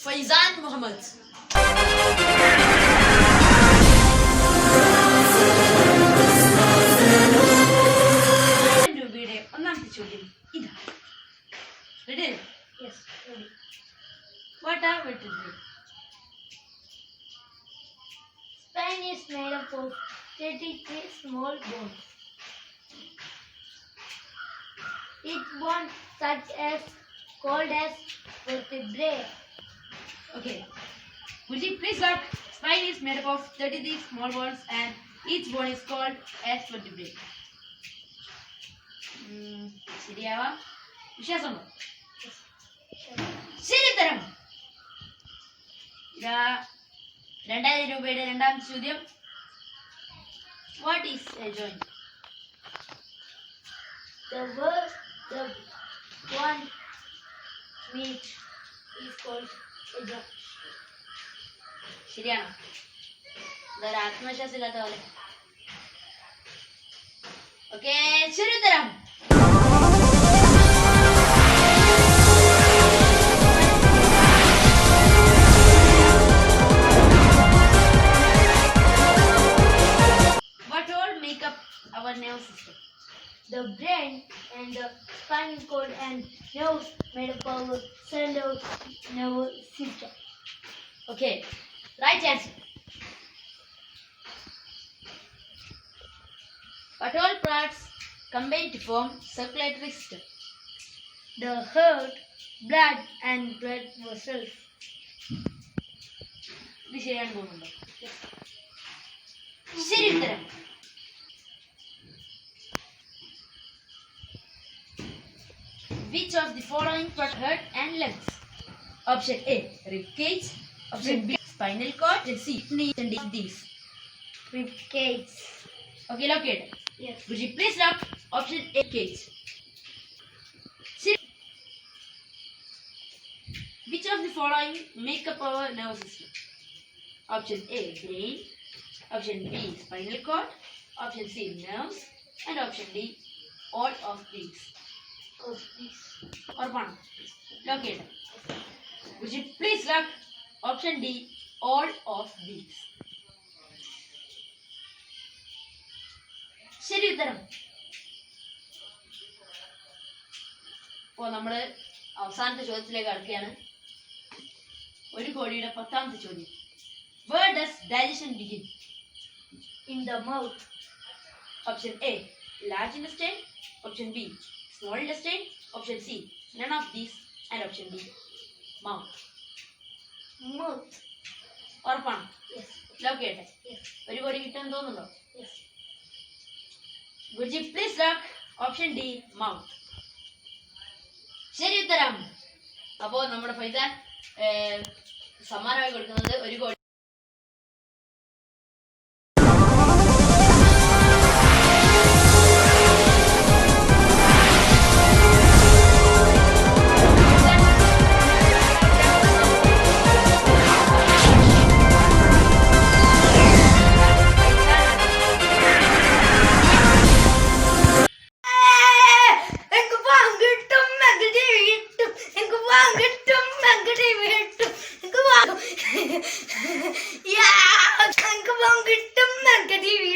Much രൂപയുടെ ഒന്നാമത്തെ ചോദ്യം ഇതാ ready Yes, ready. What are വെട്ടിട്ട് Spine is made up of 33 small bones. Each bone such as called as vertebrae. Okay. Would you please look? Spine is made up of 33 small bones and each bone is called as vertebrae. ഉം, ശരിയാവാം വിശ്വാസമുണ്ടോ ശരി ഉത്തരം ഇതാ രണ്ടായിരം രൂപയുടെ രണ്ടാമത്തെ ചോദ്യം what is a joint The word, the one meat is called Shudra. Shiryana. The Ratmasha Silatole. Okay, Chirutaram. What all make up our nervous system? The brain and the spinal cord and nerves made up of central nervous system. Okay, right answer. What all parts combine to form circulatory system? The heart, blood and blood vessels. ഇത് ശരിയാണ് തോന്നുന്നുണ്ടോ ശരി ഉത്തരം Which of the following part heart and lungs? Option A, rib cage. Option B, spinal cord. Option C, kidney. Option D, these. Rib cage. Okay, look it. Yes. Would you please look option A, cage. See, which of the following make up our nervous system? Option A, brain. Option B, spinal cord. Option C, nerves. And option D, all of these. ഉറപ്പാണ്. Lock ചെയ്യട്ടെ Would please lock option D, all of these. ശരി ഉത്തരം. അപ്പോൾ നമ്മൾ അവസാനത്തെ ചോദ്യത്തിലേക്ക് കടക്കുകയാണ്. ഒരു കോടിയുടെ പത്താമത്തെ ചോദ്യം. Where does digestion begin In the mouth. Option A large intestine option B small intestine, option C. None of these and option D. Mouth. Mouth ഉറപ്പാണ്? ലോക്ക് ചെയ്യട്ടെ ഒരു കോടി കിട്ടാൻ തോന്നുന്നുണ്ടോ? Guruji please lock option D mouth ശരി ഉത്തരം. അപ്പോ നമ്മുടെ ഫൈസാൻ സമ്മാനമായി കൊടുക്കുന്നത് ഒരു കോടി നമുക്ക് പോകാൻ കിട്ടും നമുക്ക് ടി വി